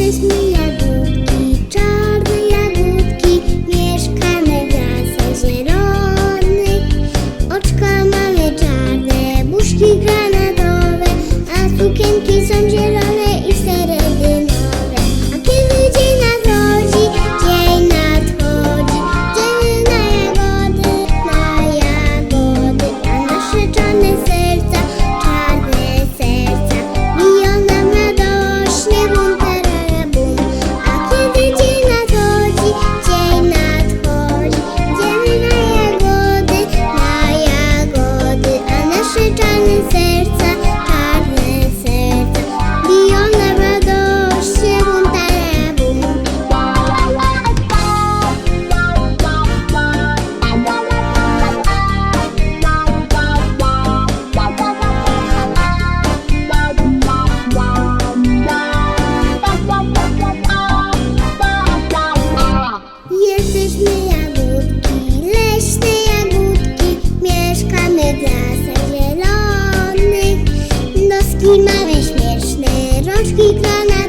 is me Rączki małe, śmieszne, rączki królewskie.